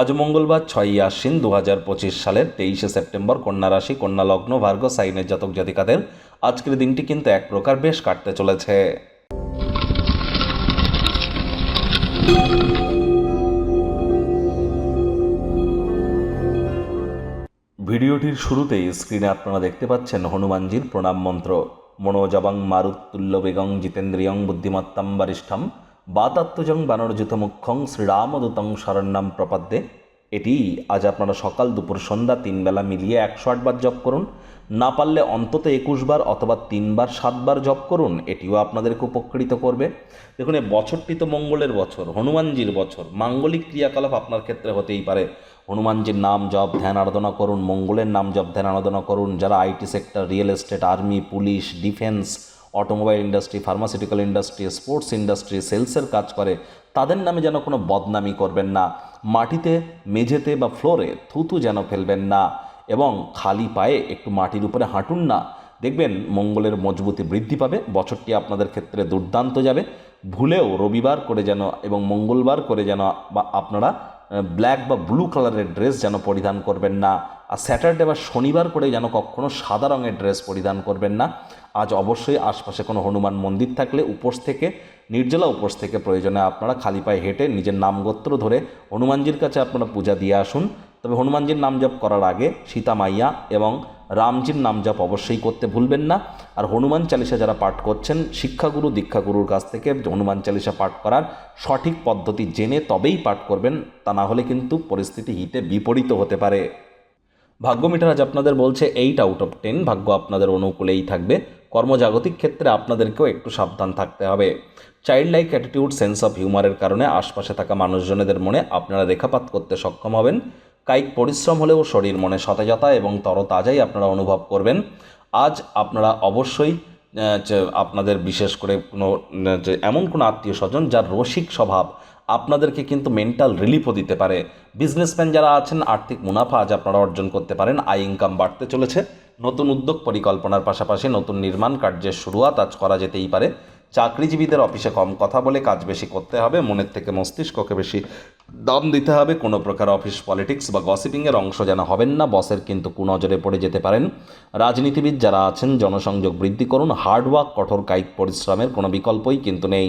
আজ মঙ্গলবার ছয়ই আশ্বিন দু হাজার পঁচিশ সালের তেইশে সেপ্টেম্বর কন্যা রাশি, কন্যা লগ্ন, ভার্গ, সাইনের জাতক জাতিকাদের আজকের দিনটি কিন্তু এক প্রকার বেশ কাটতে চলেছে। ভিডিওটির শুরুতেই স্ক্রিনে আপনারা দেখতে পাচ্ছেন হনুমানজির প্রণাম মন্ত্র। মনোজবাং মারুত্তুল্য বেগং জিতেন্দ্রিয়ং বুদ্ধিমত্তাম বারিষ্ঠম বাতাত্মজং বানরজিত মুখ্যং শ্রীরামদূতং শরণ্যাম প্রপদ্যে। এটি আজ আপনারা সকাল দুপুর সন্ধ্যা তিন বেলা মিলিয়ে একশো আটবার জপ করুন। না পারলে অন্তত একুশবার অথবা তিনবার সাতবার জপ করুন। এটিও আপনাদেরকে উপকৃত করবে। দেখুন এই বছরটি তো মঙ্গলের বছর, হনুমানজির বছর। মাঙ্গলিক ক্রিয়াকলাপ আপনার ক্ষেত্রে হতেই পারে। হনুমানজির নাম জপ, ধ্যান, আরাধনা করুন। মঙ্গলের নাম জপ, ধ্যান, আরাধনা করুন। যারা IT sector, real estate, army, police, defence automobile industry pharmaceutical industry sports industry সেলসের কাজ করে, তাদের নামে যেন কোনো বদনামি করবেন না। মাটিতে, মেঝেতে বা ফ্লোরে থুতু যেন ফেলবেন না এবং খালি পায়ে একটু মাটির উপরে হাঁটুন না। দেখবেন মঙ্গলের মজবুতি বৃদ্ধি পাবে, বছরটি আপনাদের ক্ষেত্রে দুর্দান্ত যাবে। ভুলেও রবিবার করে যেন এবং মঙ্গলবার করে যেন বা আপনারা ব্ল্যাক বা ব্লু কালারের ড্রেস যেন পরিধান করবেন না। আর স্যাটারডে বা শনিবার করে যেন কখনও সাদা রঙের ড্রেস পরিধান করবেন না। আজ অবশ্যই আশপাশে কোনো হনুমান মন্দির থাকলে উপোস থেকে, নির্জলা উপোস থেকে প্রয়োজনে আপনারা খালি পায়ে হেঁটে নিজের নাম গোত্র ধরে হনুমানজির কাছে আপনারা পূজা দিয়ে আসুন। তবে হনুমানজির নাম জপ করার আগে সীতা মাইয়া এবং রামজির নাম জপ অবশ্যই করতে ভুলবেন না। আর হনুমান চালিসা যারা পাঠ করছেন, শিক্ষাগুরু, দীক্ষাগুরুর কাছ থেকে হনুমান চালিসা পাঠ করার সঠিক পদ্ধতি জেনে তবেই পাঠ করবেন, তা না হলে কিন্তু পরিস্থিতি হিতে বিপরীত হতে পারে। ভাগ্য মিটার আজ আপনাদের বলছে এইট আউট অফ টেন ভাগ্য আপনাদের অনুকূলেই থাকবে। কর্মজাগতিক ক্ষেত্রে আপনাদেরকেও একটু সাবধান থাকতে হবে। Child like attitude sense of হিউমারের কারণে আশপাশে থাকা মানুষজনেদের মনে আপনারা রেখাপাত করতে সক্ষম হবেন। কায়িক পরিশ্রম হলেও শরীর মনে সতেজতা এবং তরতাজাই আপনারা অনুভব করবেন। আজ আপনারা অবশ্যই আপনাদের বিশেষ করে কোনো এমন কোনো আত্মীয় স্বজন যার রসিক স্বভাব আপনাদেরকে কিন্তু মেন্টাল রিলিফও দিতে পারে। বিজনেসম্যান যারা আছেন, আর্থিক মুনাফা আজ আপনারা অর্জন করতে পারেন। আয় ইনকাম বাড়তে চলেছে। নতুন উদ্যোগ পরিকল্পনার পাশাপাশি নতুন নির্মাণ কার্যের শুরুয়াত আজ করা যেতেই পারে। চাকরিজীবীদের অফিসে কম কথা বলে কাজ বেশি করতে হবে, মনের থেকে মস্তিষ্ককে বেশি দাম দিতে হবে, কোনো প্রকার অফিস পলিটিক্স বা গসিপিংয়ের অংশ যেন হবেন না, বসের কিন্তু কুনজরে পড়ে যেতে পারেন। রাজনীতিবিদ যারা আছেন, জনসংযোগ বৃদ্ধি করুন হার্ডওয়ার্ক কঠোর কায়িক পরিশ্রমের কোনো বিকল্পই কিন্তু নেই।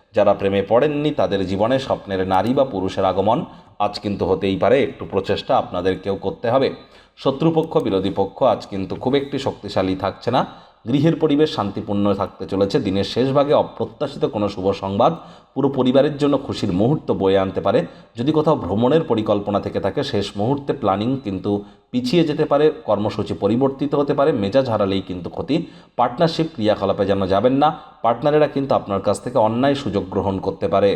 যারা প্রেমে পড়েননি, তাদের জীবনে স্বপ্নের নারী বা পুরুষের আগমন আজ কিন্তু হতেই পারে। একটু প্রচেষ্টা আপনাদেরকেও করতে হবে। শত্রুপক্ষ, বিরোধী পক্ষ আজ কিন্তু খুব একটি শক্তিশালী থাকছে না। গৃহের পরিবেশ শান্তিপূর্ণ থাকতে চলেছে। দিনের শেষ ভাগে অপ্রত্যাশিত কোনো শুভ সংবাদ পুরো পরিবারের জন্য খুশির মুহূর্ত বয়ে আনতে পারে। যদি কোথাও ভ্রমণের পরিকল্পনা থেকে থাকে, শেষ মুহূর্তে প্ল্যানিং কিন্তু পিছিয়ে যেতে পারে, কর্মসূচি পরিবর্তিত হতে পারে, মেজাজ হারালেই কিন্তু ক্ষতি। পার্টনারশিপ ক্রিয়াকলাপে যেন যাবেন না, পার্টনারেরা কিন্তু আপনার কাছ থেকে অন্যায় সুযোগ গ্রহণ করতে পারে।